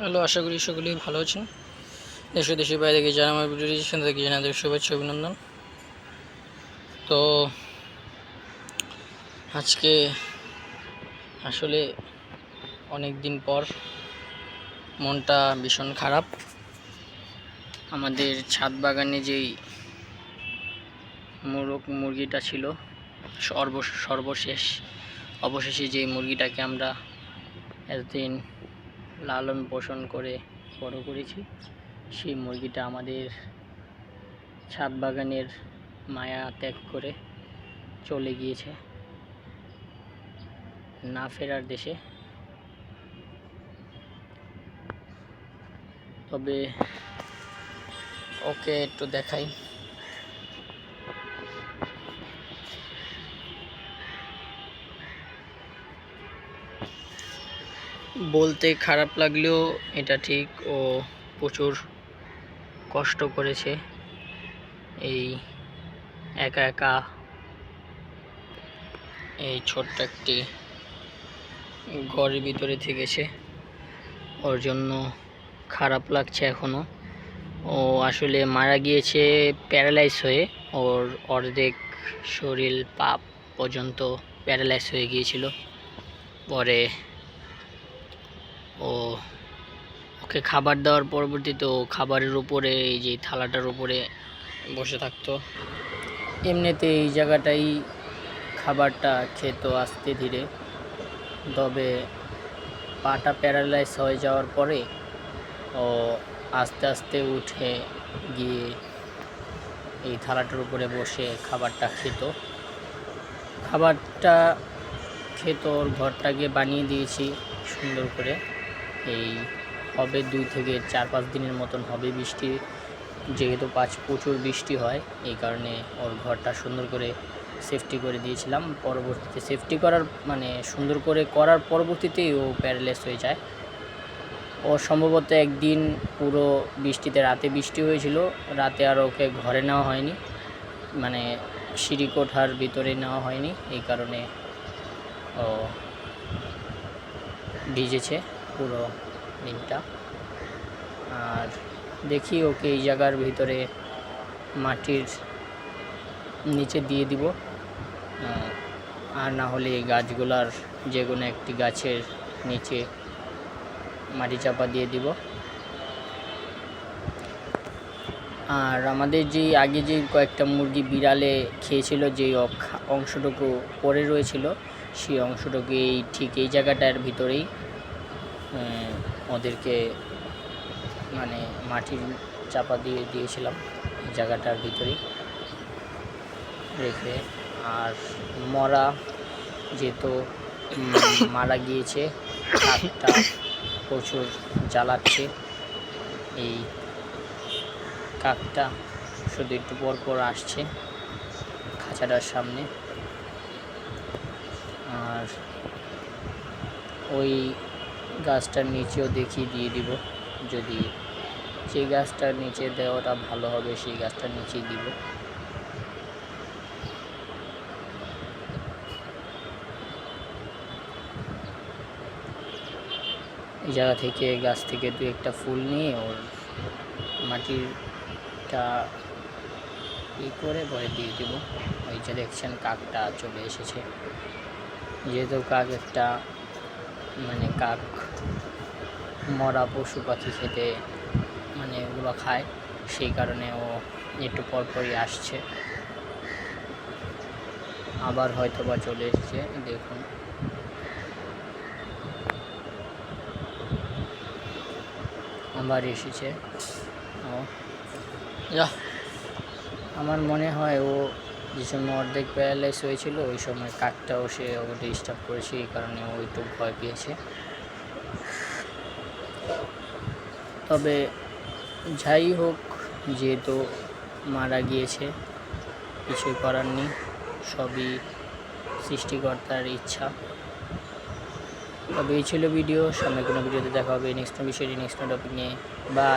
Hello, আশা করি সকলেই ভালো আছেন। দেশ দেশের বাইরে গিয়ে যারা আমার ভিডিও দিয়েছেন তাদেরকে জানাদের শুভেচ্ছা, অভিনন্দন। তো আজকে আসলে অনেক দিন পর মনটা ভীষণ খারাপ। আমাদের ছাদ বাগানে যেই মোরগ মুরগিটা ছিল, সর্ব, সর্বশেষ, অবশেষে যেই মুরগিটাকে আমরা এতদিন লালন পোষণ করে বড় করেছি। সেই মুরগিটা আমাদের ছাদ বাগানের মায়া ত্যাগ করে চলে গিয়েছে না ফেরার দেশে। তবে ওকে একটু দেখাই। বলতে খারাপ লাগলেও এটা ঠিক। ও প্রচুর কষ্ট করেছে এই একা একা এই ছোট্ট একটি ঘরের ভিতরে থেকেছে। ওর জন্য খারাপ লাগছে এখনও ও আসলে মারা গিয়েছে প্যারালাইজ হয়ে। ওর অর্ধেক শরীর পাপ পর্যন্ত প্যারালাইজ হয়ে গিয়েছিল। পরে ও, ওকে খাবার দেওয়ার পরবর্তীতে ও খাবারের উপরে, এই যে থালাটার উপরে বসে থাকতো। এমনিতে এই জায়গাটাই খাবারটা খেত আস্তে ধীরে। তবে পাটা প্যারালাইজ হয়ে যাওয়ার পরে ও আস্তে আস্তে উঠে গিয়ে এই থালাটার উপরে বসে খাবারটা খেত। খাবারটা খেত, ওর ঘরটাকে বানিয়ে দিয়েছি সুন্দর করে। এই হবে দুই থেকে চার পাঁচ দিনের মতন হবে বৃষ্টি। যেহেতু পাঁচ প্রচুর বৃষ্টি হয়, এই কারণে ওর ঘরটা সুন্দর করে সেফটি করে দিয়েছিলাম। পরবর্তীতে সেফটি করার মানে সুন্দর করে করার পরবর্তীতেই ও প্যারালাইজ হয়ে যায়। ও সম্ভবত একদিন পুরো বৃষ্টিতে রাতে বৃষ্টি হয়েছিল, রাতে আর ওকে ঘরে নেওয়া হয়নি। মানে সিঁড়ি কোঠার ভিতরে নেওয়া হয়নি, এই কারণে ও ভিজেছে। পুরো দিনটা। আর দেখি ওকে এই জায়গার ভিতরে মাটির নিচে দিয়ে দিব। আর না হলে এই গাছগুলার যে কোনো একটি গাছের নিচে মাটি চাপা দিয়ে দিব। আর আমাদের যে আগে যে কয়েকটা মুরগি বিড়ালে খেয়েছিল যে অংশটুকু পড়ে রয়েছিল, সেই অংশটুকু এই ঠিক এই জায়গাটার ভিতরেই ওদেরকে মানে মাটির চাপা দিয়ে দিয়েছিলাম জায়গাটার ভিতরেই রেখে। আর মরা যেহেতু মারা গিয়েছে কাকটা প্রচুর জ্বালাচ্ছে। এই কাকটা শুধু একটু পর পর আসছে খাঁচাটার সামনে। আর ওই গাছটার নিচেও দেখিয়ে দিয়ে দিব। যদি যে গাছটার নিচে দেওয়াটা ভালো হবে, সেই গাছটার নিচেই দিব। এই জায়গা থেকে গাছ থেকে দু একটা ফুল নিয়ে ওর মাটিরটা ই করে পরে দিয়ে দেব। ওই যে দেখছেন কাকটা চলে এসেছে। যেহেতু কাক একটা মানে কাক মরা পশু পাখি খেতে মানে ওগুলো খায়, সেই কারণে ও একটু পরপরই আসছে। আবার হয়তো বা চলে এসেছে, দেখুন। আবার এসেছে। ও। যা আমার মনে হয় ও যে সময় অর্ধেক প্যারালাইজ হয়েছিল, ওই সময় কাকটাও সে ও ডিস্টার্ব করেছে, এই কারণে ও একটু ভয় পেয়েছে। তবে যাই হোক, যেহেতু মারা গিয়েছে, কিছুই করার নেই, সবই সৃষ্টিকর্তার ইচ্ছা। তবে এই ছিল ভিডিও, সামনে কোনো ভিডিওতে দেখা হবে নেক্সট বিষয়টি নেক্সট টপিক নিয়ে। বা